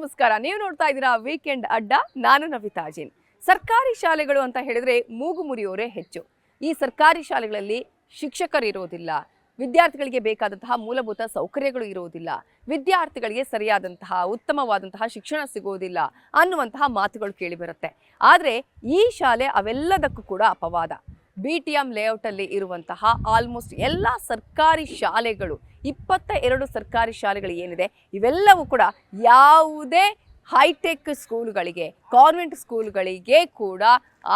ನಮಸ್ಕಾರ. ನೀವು ನೋಡ್ತಾ ಇದ್ದೀರಾ ವೀಕೆಂಡ್ ಅಡ್ಡ, ನಾನು ನವಿತಾಜಿನ್ ಸರ್ಕಾರಿ ಶಾಲೆಗಳು ಅಂತ ಹೇಳಿದ್ರೆ ಮೂಗು ಮುರಿಯೋರೇ ಹೆಚ್ಚು. ಈ ಸರ್ಕಾರಿ ಶಾಲೆಗಳಲ್ಲಿ ಶಿಕ್ಷಕರಿರೋದಿಲ್ಲ ವಿದ್ಯಾರ್ಥಿಗಳಿಗೆ ಬೇಕಾದಂತಹ ಮೂಲಭೂತ ಸೌಕರ್ಯಗಳು ಇರುವುದಿಲ್ಲ ವಿದ್ಯಾರ್ಥಿಗಳಿಗೆ ಸರಿಯಾದಂತಹ, ಉತ್ತಮವಾದಂತಹ ಶಿಕ್ಷಣ ಸಿಗುವುದಿಲ್ಲ ಅನ್ನುವಂತಹ ಮಾತುಗಳು ಕೇಳಿಬರುತ್ತೆ ಆದರೆ ಈ ಶಾಲೆ ಅವೆಲ್ಲದಕ್ಕೂ ಕೂಡ ಅಪವಾದ. ಬಿ ಟಿ ಎಂ ಲೇಔಟಲ್ಲಿ ಇರುವಂತಹ ಆಲ್ಮೋಸ್ಟ್ ಎಲ್ಲ ಸರ್ಕಾರಿ ಶಾಲೆಗಳು ಇಪ್ಪತ್ತ ಎರಡು ಸರ್ಕಾರಿ ಶಾಲೆಗಳು ಏನಿದೆ, ಇವೆಲ್ಲವೂ ಕೂಡ ಯಾವುದೇ ಹೈಟೆಕ್ ಸ್ಕೂಲ್ಗಳಿಗೆ ಕಾನ್ವೆಂಟ್ ಸ್ಕೂಲ್ಗಳಿಗೆ ಕೂಡ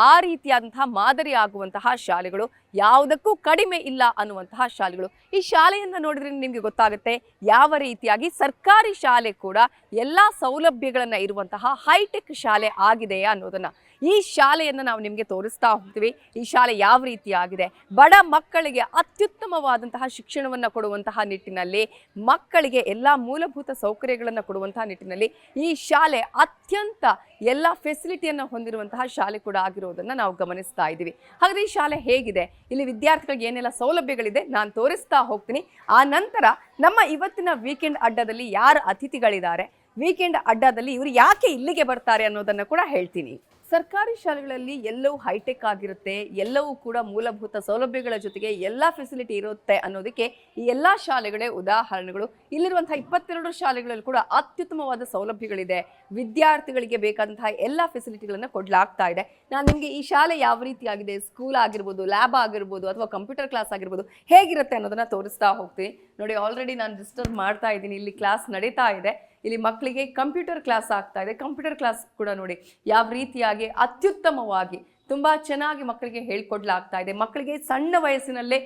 ಆ ರೀತಿಯಾದಂತಹ ಮಾದರಿ ಆಗುವಂತಹ ಶಾಲೆಗಳು, ಯಾವುದಕ್ಕೂ ಕಡಿಮೆ ಇಲ್ಲ ಅನ್ನುವಂತಹ ಶಾಲೆಗಳು. ಈ ಶಾಲೆಯನ್ನು ನೋಡಿದ್ರೆ ನಿಮಗೆ ಗೊತ್ತಾಗುತ್ತೆ, ಯಾವ ರೀತಿಯಾಗಿ ಸರ್ಕಾರಿ ಶಾಲೆ ಕೂಡ ಎಲ್ಲ ಸೌಲಭ್ಯಗಳನ್ನು ಇರುವಂತಹ ಹೈಟೆಕ್ ಶಾಲೆ ಆಗಿದೆಯಾ ಅನ್ನೋದನ್ನು. ಈ ಶಾಲೆಯನ್ನು ನಾವು ನಿಮಗೆ ತೋರಿಸ್ತಾ ಹೋಗ್ತೀವಿ. ಈ ಶಾಲೆ ಯಾವ ರೀತಿಯಾಗಿದೆ ಬಡ ಮಕ್ಕಳಿಗೆ ಅತ್ಯುತ್ತಮವಾದಂತಹ ಶಿಕ್ಷಣವನ್ನು ಕೊಡುವಂತಹ ನಿಟ್ಟಿನಲ್ಲಿ, ಮಕ್ಕಳಿಗೆ ಎಲ್ಲ ಮೂಲಭೂತ ಸೌಕರ್ಯಗಳನ್ನು ಕೊಡುವಂತಹ ನಿಟ್ಟಿನಲ್ಲಿ ಈ ಶಾಲೆ ಅತ್ಯಂತ ಎಲ್ಲ ಫೆಸಿಲಿಟಿಯನ್ನು ಹೊಂದಿರುವಂತಹ ಶಾಲೆ ಕೂಡ ಆಗಿರೋದನ್ನು ನಾವು ಗಮನಿಸ್ತಾ ಇದ್ದೀವಿ. ಹಾಗಾದ್ರೆ ಈ ಶಾಲೆ ಹೇಗಿದೆ? ಇಲ್ಲಿ ವಿದ್ಯಾರ್ಥಿಗಳಿಗೆ ಏನೆಲ್ಲ ಸೌಲಭ್ಯಗಳಿದೆ ನಾನು ತೋರಿಸ್ತಾ ಹೋಗ್ತೀನಿ. ಆ ನಂತರ ನಮ್ಮ ಇವತ್ತಿನ ವೀಕೆಂಡ್ ಅಡ್ಡದಲ್ಲಿ ಯಾರು ಅತಿಥಿಗಳಿದ್ದಾರೆ? ವೀಕೆಂಡ್ ಅಡ್ಡದಲ್ಲಿ ಇವರು ಯಾಕೆ ಇಲ್ಲಿಗೆ ಬರ್ತಾರೆ ಅನ್ನೋದನ್ನು ಕೂಡ ಹೇಳ್ತೀನಿ. ಸರ್ಕಾರಿ ಶಾಲೆಗಳಲ್ಲಿ ಎಲ್ಲವೂ ಹೈಟೆಕ್ ಆಗಿರುತ್ತೆ, ಎಲ್ಲವೂ ಕೂಡ ಮೂಲಭೂತ ಸೌಲಭ್ಯಗಳ ಜೊತೆಗೆ ಎಲ್ಲ ಫೆಸಿಲಿಟಿ ಇರುತ್ತೆ ಅನ್ನೋದಕ್ಕೆ ಈ ಎಲ್ಲ ಶಾಲೆಗಳೇ ಉದಾಹರಣೆಗಳು. ಇಲ್ಲಿರುವಂತಹ ಇಪ್ಪತ್ತೆರಡು ಶಾಲೆಗಳಲ್ಲಿ ಕೂಡ ಅತ್ಯುತ್ತಮವಾದ ಸೌಲಭ್ಯಗಳಿದೆ. ವಿದ್ಯಾರ್ಥಿಗಳಿಗೆ ಬೇಕಾದಂತಹ ಎಲ್ಲ ಫೆಸಿಲಿಟಿಗಳನ್ನು ಕೊಡಲಾಗ್ತಾ ಇದೆ. ನಾನು ನಿಮಗೆ ಈ ಶಾಲೆ ಯಾವ ರೀತಿಯಾಗಿದೆ ಸ್ಕೂಲ್ ಆಗಿರ್ಬೋದು ಲ್ಯಾಬ್ ಆಗಿರ್ಬೋದು ಅಥವಾ ಕಂಪ್ಯೂಟರ್ ಕ್ಲಾಸ್ ಆಗಿರ್ಬೋದು, ಹೇಗಿರುತ್ತೆ ಅನ್ನೋದನ್ನ ತೋರಿಸ್ತಾ ಹೋಗ್ತೀನಿ. ನೋಡಿ ಆಲ್ರೆಡಿ ನಾನು ಡಿಸ್ಟರ್ಬ್ ಮಾಡ್ತಾ ಇದ್ದೀನಿ, ಇಲ್ಲಿ ಕ್ಲಾಸ್ ನಡೀತಾ ಇದೆ. ಇಲ್ಲಿ ಮಕ್ಕಳಿಗೆ ಕಂಪ್ಯೂಟರ್ ಕ್ಲಾಸ್ ಆಗ್ತಾ ಇದೆ. ಕಂಪ್ಯೂಟರ್ ಕ್ಲಾಸ್ ಕೂಡ ನೋಡಿ, ಯಾವ ರೀತಿಯಾಗಿ ಅತ್ಯುತ್ತಮವಾಗಿ ತುಂಬ ಚೆನ್ನಾಗಿ ಮಕ್ಕಳಿಗೆ ಹೇಳ್ಕೊಡ್ಲಾಗ್ತಾ ಇದೆ. ಮಕ್ಕಳಿಗೆ ಸಣ್ಣ ವಯಸ್ಸಿನಲ್ಲೇ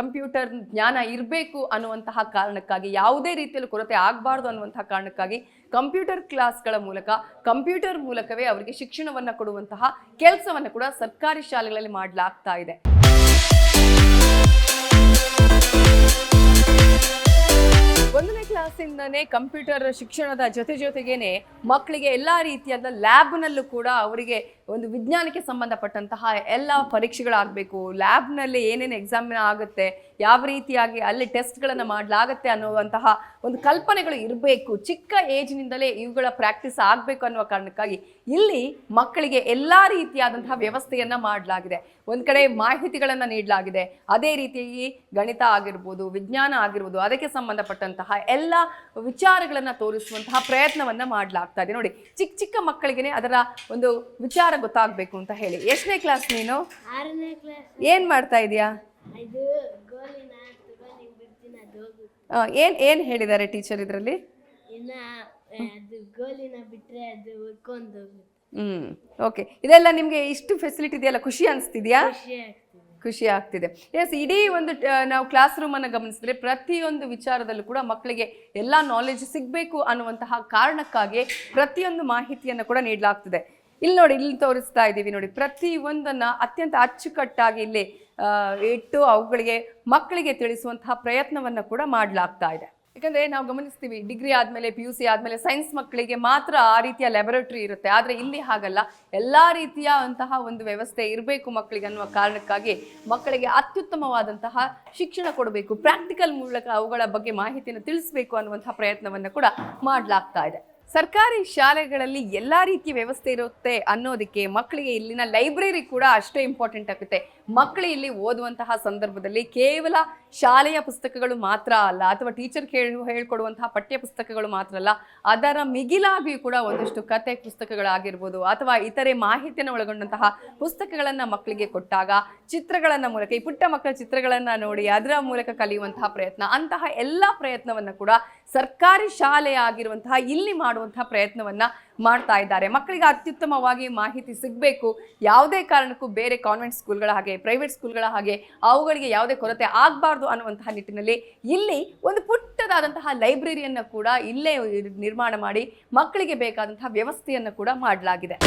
ಕಂಪ್ಯೂಟರ್ ಜ್ಞಾನ ಇರಬೇಕು ಅನ್ನುವಂತಹ ಕಾರಣಕ್ಕಾಗಿ, ಯಾವುದೇ ರೀತಿಯಲ್ಲಿ ಕೊರತೆ ಆಗಬಾರ್ದು ಅನ್ನುವಂತಹ ಕಾರಣಕ್ಕಾಗಿ ಕಂಪ್ಯೂಟರ್ ಕ್ಲಾಸ್ಗಳ ಮೂಲಕ, ಕಂಪ್ಯೂಟರ್ ಮೂಲಕವೇ ಅವರಿಗೆ ಶಿಕ್ಷಣವನ್ನು ಕೊಡುವಂತಹ ಕೆಲಸವನ್ನು ಕೂಡ ಸರ್ಕಾರಿ ಶಾಲೆಗಳಲ್ಲಿ ಮಾಡಲಾಗ್ತಾ ಇದೆ. ಒಂದನೇ ಕ್ಲಾಸಿಂದನೇ ಕಂಪ್ಯೂಟರ್ ಶಿಕ್ಷಣದ ಜೊತೆ ಜೊತೆಗೇನೆ ಮಕ್ಕಳಿಗೆ ಎಲ್ಲ ರೀತಿಯಾದ ಲ್ಯಾಬ್ನಲ್ಲೂ ಕೂಡ ಅವರಿಗೆ ಒಂದು ವಿಜ್ಞಾನಕ್ಕೆ ಸಂಬಂಧಪಟ್ಟಂತಹ ಎಲ್ಲ ಪರೀಕ್ಷೆಗಳಾಗಬೇಕು. ಲ್ಯಾಬ್ನಲ್ಲಿ ಏನೇನು ಎಕ್ಸಾಮ್ ಆಗುತ್ತೆ. ಯಾವ ರೀತಿಯಾಗಿ ಅಲ್ಲಿ ಟೆಸ್ಟ್ಗಳನ್ನು ಮಾಡಲಾಗತ್ತೆ ಅನ್ನುವಂತಹ ಒಂದು ಕಲ್ಪನೆಗಳು ಇರಬೇಕು. ಚಿಕ್ಕ ಏಜ್ನಿಂದಲೇ ಇವುಗಳ ಪ್ರಾಕ್ಟೀಸ್ ಆಗಬೇಕು ಅನ್ನುವ ಕಾರಣಕ್ಕಾಗಿ ಇಲ್ಲಿ ಮಕ್ಕಳಿಗೆ ಎಲ್ಲ ರೀತಿಯಾದಂತಹ ವ್ಯವಸ್ಥೆಯನ್ನು ಮಾಡಲಾಗಿದೆ. ಒಂದು ಕಡೆ ಮಾಹಿತಿಗಳನ್ನು ನೀಡಲಾಗಿದೆ. ಅದೇ ರೀತಿಯಾಗಿ ಗಣಿತ ಆಗಿರ್ಬೋದು ವಿಜ್ಞಾನ ಆಗಿರ್ಬೋದು ಅದಕ್ಕೆ ಸಂಬಂಧಪಟ್ಟಂತಹ ಎಲ್ಲ ವಿಚಾರಗಳನ್ನು ತೋರಿಸುವಂತಹ ಪ್ರಯತ್ನವನ್ನು ಮಾಡಲಾಗ್ತಾ ಇದೆ. ನೋಡಿ ಚಿಕ್ಕ ಚಿಕ್ಕ ಮಕ್ಕಳಿಗೆ ಅದರ ಒಂದು ವಿಚಾರ ಗೊತ್ತಾಗಬೇಕು ಅಂತ ಹೇಳಿ. ಎಷ್ಟನೇ ಕ್ಲಾಸ್ ನೀನು? ಏನು ಮಾಡ್ತಾ ಇದೀಯಾ ಇದು ಗೋಲಿನ ತಗೊಂಡು ಬಿಡ್ತೀನಿ ಅದು ಹೋಗುತ್ತೆ ಆ, ಏನ್ ಏನ್ ಹೇಳಿದ್ದಾರೆ ಟೀಚರ್ ಇದರಲ್ಲಿ? ಇನ್ನ ಅದು ಗೋಲಿನ ಬಿಟ್ರೆ ಅದು ಉಳ್ಕೊಂಡು ಹೋಗುತ್ತೆ ಹ್ಮ್ ಓಕೆ ಇದೆಲ್ಲ ನಿಮ್ಗೆ ಇಷ್ಟು ಫೆಸಿಲಿಟಿ ಇದೆಯಲ್ಲ ಖುಷಿ ಅನಿಸ್ತಿದ್ಯಾ? ಖುಷಿ ಆಗ್ತದೆ. ಖುಷಿ ಆಗ್ತಿದೆ. ಎಸ್ ಇಡೀ ಒಂದು ಆ, ನಾವು ಕ್ಲಾಸ್ ರೂಮನ್ನು ಗಮನಿಸಿದ್ರೆ ಪ್ರತಿಯೊಂದು ವಿಚಾರದಲ್ಲೂ ಕೂಡ ಮಕ್ಕಳಿಗೆ ಎಲ್ಲ ನಾಲೆಜ್ ಸಿಗಬೇಕು ಅನ್ನುವಂತಹ ಕಾರಣಕ್ಕಾಗಿ ಪ್ರತಿಯೊಂದು ಮಾಹಿತಿಯನ್ನು ಕೂಡ ನೀಡಲಾಗ್ತಿದೆ. ಇಲ್ಲಿ ನೋಡಿ ಇಲ್ಲಿ ತೋರಿಸ್ತಾ ಇದ್ದೀವಿ ನೋಡಿ ಪ್ರತಿ ಒಂದನ್ನ ಅತ್ಯಂತ ಅಚ್ಚುಕಟ್ಟಾಗಿ ಇಲ್ಲಿ ಇಟ್ಟು ಅವುಗಳಿಗೆ ಮಕ್ಕಳಿಗೆ ತಿಳಿಸುವಂತಹ ಪ್ರಯತ್ನವನ್ನು ಕೂಡ ಮಾಡಲಾಗ್ತಾ ಇದೆ. ಯಾಕಂದರೆ ನಾವು ಗಮನಿಸ್ತೀವಿ, ಡಿಗ್ರಿ ಆದಮೇಲೆ ಪಿ ಯು ಸಿ ಆದಮೇಲೆ ಸೈನ್ಸ್ ಮಕ್ಕಳಿಗೆ ಮಾತ್ರ ಆ ರೀತಿಯ ಲ್ಯಾಬೊರೇಟರಿ ಇರುತ್ತೆ. ಆದರೆ ಇಲ್ಲಿ ಹಾಗಲ್ಲ. ಎಲ್ಲ ರೀತಿಯ ಅಂತಹ ಒಂದು ವ್ಯವಸ್ಥೆ ಇರಬೇಕು ಮಕ್ಕಳಿಗೆ ಅನ್ನುವ ಕಾರಣಕ್ಕಾಗಿ ಮಕ್ಕಳಿಗೆ ಅತ್ಯುತ್ತಮವಾದಂತಹ ಶಿಕ್ಷಣ ಕೊಡಬೇಕು ಪ್ರಾಕ್ಟಿಕಲ್ ಮೂಲಕ ಅವುಗಳ ಬಗ್ಗೆ ಮಾಹಿತಿಯನ್ನು ತಿಳಿಸಬೇಕು ಅನ್ನುವಂತಹ ಪ್ರಯತ್ನವನ್ನು ಕೂಡ ಮಾಡಲಾಗ್ತಾ ಇದೆ. ಸರ್ಕಾರಿ ಶಾಲೆಗಳಲ್ಲಿ ಎಲ್ಲ ರೀತಿಯ ವ್ಯವಸ್ಥೆ ಇರುತ್ತೆ ಅನ್ನೋದಕ್ಕೆ ಮಕ್ಕಳಿಗೆ ಇಲ್ಲಿನ ಲೈಬ್ರರಿ ಕೂಡ ಅಷ್ಟೇ ಇಂಪಾರ್ಟೆಂಟ್ ಆಗುತ್ತೆ. ಮಕ್ಕಳು ಇಲ್ಲಿ ಓದುವಂತಹ ಸಂದರ್ಭದಲ್ಲಿ ಕೇವಲ ಶಾಲೆಯ ಪುಸ್ತಕಗಳು ಮಾತ್ರ ಅಲ್ಲ, ಅಥವಾ ಟೀಚರ್ ಕೇಳಿ, ಹೇಳ್ಕೊಡುವಂತಹ ಪಠ್ಯ ಪುಸ್ತಕಗಳು ಮಾತ್ರ ಅಲ್ಲ, ಅದರ ಮಿಗಿಲಾಗಿಯೂ ಕೂಡ ಒಂದಷ್ಟು ಕತೆ ಪುಸ್ತಕಗಳಾಗಿರ್ಬೋದು, ಅಥವಾ ಇತರೆ ಮಾಹಿತಿಯನ್ನು ಒಳಗೊಂಡಂತಹ ಪುಸ್ತಕಗಳನ್ನು ಮಕ್ಕಳಿಗೆ ಕೊಟ್ಟಾಗ, ಚಿತ್ರಗಳನ್ನ ಮೂಲಕ, ಈ ಪುಟ್ಟ ಮಕ್ಕಳ ಚಿತ್ರಗಳನ್ನು ನೋಡಿ ಅದರ ಮೂಲಕ ಕಲಿಯುವಂತಹ ಪ್ರಯತ್ನ, ಅಂತಹ ಎಲ್ಲ ಪ್ರಯತ್ನವನ್ನು ಕೂಡ ಸರ್ಕಾರಿ ಶಾಲೆ ಆಗಿರುವಂತಹ ಇಲ್ಲಿ ಮಾಡುವಂತಹ ಪ್ರಯತ್ನವನ್ನ ಮಾಡ್ತಾ ಇದ್ದಾರೆ. ಮಕ್ಕಳಿಗೆ ಅತ್ಯುತ್ತಮವಾಗಿ ಮಾಹಿತಿ ಸಿಗಬೇಕು. ಯಾವುದೇ ಕಾರಣಕ್ಕೂ ಬೇರೆ ಕಾನ್ವೆಂಟ್ ಸ್ಕೂಲ್ಗಳ ಹಾಗೆ ಪ್ರೈವೇಟ್ ಸ್ಕೂಲ್ಗಳ ಹಾಗೆ ಅವುಗಳಿಗೆ ಯಾವುದೇ ಕೊರತೆ ಆಗಬಾರ್ದು ಅನ್ನುವಂತಹ ನಿಟ್ಟಿನಲ್ಲಿ ಇಲ್ಲಿ ಒಂದು ಪುಟ್ಟದಾದಂತಹ ಲೈಬ್ರರಿಯನ್ನು ಕೂಡ ಇಲ್ಲೇ ನಿರ್ಮಾಣ ಮಾಡಿ ಮಕ್ಕಳಿಗೆ ಬೇಕಾದಂತಹ ವ್ಯವಸ್ಥೆಯನ್ನು ಕೂಡ ಮಾಡಲಾಗಿದೆ.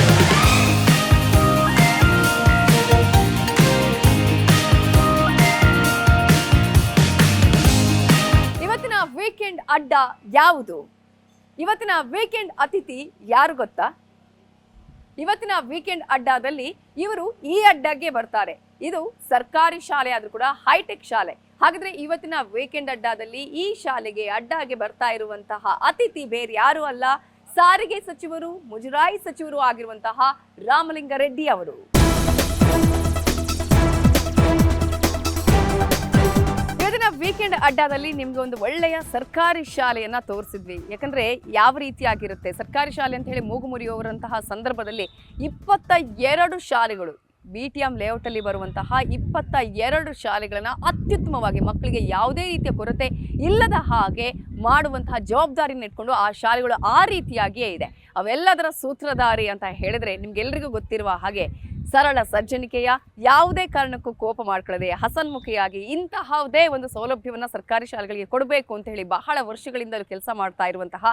ಇವತ್ತಿನ ವೀಕೆಂಡ್ ಅಡ್ಡ ಯಾವುದು? ಇವತ್ತಿನ ವೀಕೆಂಡ್ ಅತಿಥಿ ಯಾರು ಗೊತ್ತಾ? ಇವತ್ತಿನ ವೀಕೆಂಡ್ ಅಡ್ಡಾದಲ್ಲಿ ಇವರು ಈ ಅಡ್ಡಾಗೆ ಬರ್ತಾರೆ. ಇದು ಸರ್ಕಾರಿ ಶಾಲೆ ಆದರೂ ಕೂಡ ಹೈಟೆಕ್ ಶಾಲೆ. ಹಾಗಾದ್ರೆ ಇವತ್ತಿನ ವೀಕೆಂಡ್ ಅಡ್ಡಾದಲ್ಲಿ ಈ ಶಾಲೆಗೆ ಅಡ್ಡಾಗೆ ಬರ್ತಾ ಇರುವಂತಹ ಅತಿಥಿ ಬೇರೆ ಯಾರು ಅಲ್ಲ? ಸಾರಿಗೆ ಸಚಿವರು, ಮುಜರಾಯಿ ಸಚಿವರು ಆಗಿರುವಂತಹ ರಾಮಲಿಂಗಾರೆಡ್ಡಿ ಅವರು. ವೀಕೆಂಡ್ ಅಡ್ಡಾದಲ್ಲಿ ನಿಮ್ಗೆ ಒಂದು ಒಳ್ಳೆಯ ಸರ್ಕಾರಿ ಶಾಲೆಯನ್ನ ತೋರಿಸಿದ್ವಿ. ಯಾಕಂದ್ರೆ ಯಾವ ರೀತಿಯಾಗಿರುತ್ತೆ? ಸರ್ಕಾರಿ ಶಾಲೆ ಅಂತ ಹೇಳಿ ಮೂಗು ಮುರಿಯುವವರಂತಹ ಸಂದರ್ಭದಲ್ಲಿ ಇಪ್ಪತ್ತ ಎರಡು ಶಾಲೆಗಳು ಬಿ ಟಿ ಎಂ ಲೇಔಟ್ ಅಲ್ಲಿ ಬರುವಂತಹ ಇಪ್ಪತ್ತ ಎರಡು ಶಾಲೆಗಳನ್ನ ಅತ್ಯುತ್ತಮವಾಗಿ ಮಕ್ಕಳಿಗೆ ಯಾವುದೇ ರೀತಿಯ ಕೊರತೆ ಇಲ್ಲದ ಹಾಗೆ ಮಾಡುವಂತಹ ಜವಾಬ್ದಾರಿಯನ್ನು ಇಟ್ಕೊಂಡು ಆ ಶಾಲೆಗಳು ಆ ರೀತಿಯಾಗಿಯೇ ಇದೆ. ಅವೆಲ್ಲದರ ಸೂತ್ರಧಾರಿ ಅಂತ ಹೇಳಿದ್ರೆ ನಿಮ್ಗೆಲ್ರಿಗೂ ಗೊತ್ತಿರುವ ಹಾಗೆ ಸರಳ ಸಜ್ಜನಿಕೆಯ ಯಾವುದೇ ಕಾರಣಕ್ಕೂ ಕೋಪ ಮಾಡ್ಕೊಳ್ಳದೆ ಹಸನ್ಮುಖಿಯಾಗಿ ಇಂತಹದೇ ಒಂದು ಸೌಲಭ್ಯವನ್ನು ಸರ್ಕಾರಿ ಶಾಲೆಗಳಿಗೆ ಕೊಡಬೇಕು ಅಂತ ಹೇಳಿ ಬಹಳ ವರ್ಷಗಳಿಂದಲೂ ಕೆಲಸ ಮಾಡ್ತಾ ಇರುವಂತಹ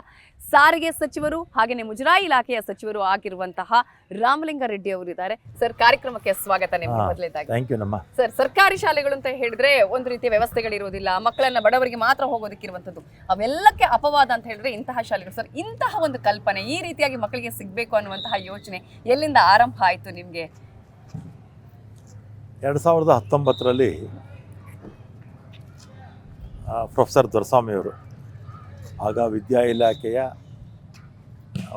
ಸಾರಿಗೆ ಸಚಿವರು ಹಾಗೆಯೇ ಮುಜರಾಯಿ ಇಲಾಖೆಯ ಸಚಿವರು ಆಗಿರುವಂತಹ ರಾಮಲಿಂಗಾರೆಡ್ಡಿ ಅವರು ಇದ್ದಾರೆ ಸರ್ ಕಾರ್ಯಕ್ರಮಕ್ಕೆ ಸ್ವಾಗತ ನಿಮ್ಗೆ ಹಾ. ಮೊದಲೇದಾಗಿ ಥ್ಯಾಂಕ್ ಯು ನಮ್ಮ ಸರ್ ಸರ್ಕಾರಿ ಶಾಲೆಗಳು ಅಂತ ಹೇಳಿದ್ರೆ ಒಂದು ರೀತಿಯ ವ್ಯವಸ್ಥೆಗಳಿರೋದಿಲ್ಲ ಮಕ್ಕಳನ್ನ ಬಡವರಿಗೆ ಮಾತ್ರ ಹೋಗೋದಕ್ಕಿರುವಂಥದ್ದು ಅವೆಲ್ಲಕ್ಕೆ ಅಪವಾದ ಅಂತ ಹೇಳಿದ್ರೆ ಇಂತಹ ಶಾಲೆಗಳು ಸರ್ ಇಂತಹ ಒಂದು ಕಲ್ಪನೆ ಈ ರೀತಿಯಾಗಿ ಮಕ್ಕಳಿಗೆ ಸಿಗಬೇಕು ಅನ್ನುವಂತಹ ಯೋಚನೆ ಎಲ್ಲಿಂದ ಆರಂಭ ಆಯ್ತು ನಿಮಗೆ ಎರಡ್ ಸಾವಿರದ ಹತ್ತೊಂಬತ್ತರಲ್ಲಿ ಪ್ರೊಫೆಸರ್ ದೊರಸ್ವಾಮಿಯವರು ಆಗ ವಿದ್ಯಾ ಇಲಾಖೆಯ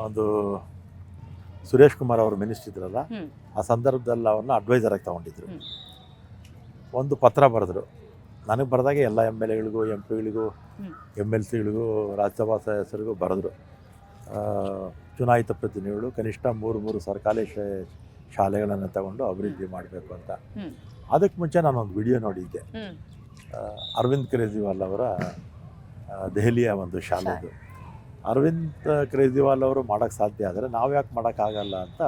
ಒಂದು ಸುರೇಶ್ ಕುಮಾರ್ ಅವರು ಮಿನಿಸ್ಟರ್ ಇದ್ರಲ್ಲ ಹ್ಮ್. ಆ ಸಂದರ್ಭದಲ್ಲಿ ಅವ್ರನ್ನ ಅಡ್ವೈಸರಾಗಿ ತಗೊಂಡಿದ್ರು. ಒಂದು ಪತ್ರ ಬರೆದ್ರು. ನನಗೆ ಬರೆದಾಗ ಎಲ್ಲ ಎಂ ಎಲ್ ಎಗಳಿಗೂ ಎಂ ಪಿಗಳಿಗೂ. ಎಂ ಎಲ್ ಸಿಗಳಿಗೂ ರಾಜ್ಯಸಭಾ ಸದಸ್ಯರಿಗೂ ಬರೆದ್ರು. ಚುನಾಯಿತ ಪ್ರತಿನಿಧಿಗಳು ಕನಿಷ್ಠ ಮೂರು ಮೂರು ಸರ್ಕಾರಿ ಶಾಲೆಗಳನ್ನು ತಗೊಂಡು ಅಭಿವೃದ್ಧಿ ಮಾಡಬೇಕು ಅಂತ. ಅದಕ್ಕೆ ಮುಂಚೆ ನಾನು ಒಂದು ವಿಡಿಯೋ ನೋಡಿದ್ದೆ. ಅರವಿಂದ್ ಕೇಜ್ರಿವಾಲ್ ಅವರ ದೆಹಲಿಯ ಒಂದು ಶಾಲೆದು. ಅರವಿಂದ್ ಕೇಜ್ರಿವಾಲ್ ಅವರು ಮಾಡೋಕ್ಕೆ ಸಾಧ್ಯ ಆದರೆ ನಾವು ಯಾಕೆ ಮಾಡೋಕ್ಕಾಗಲ್ಲ ಅಂತ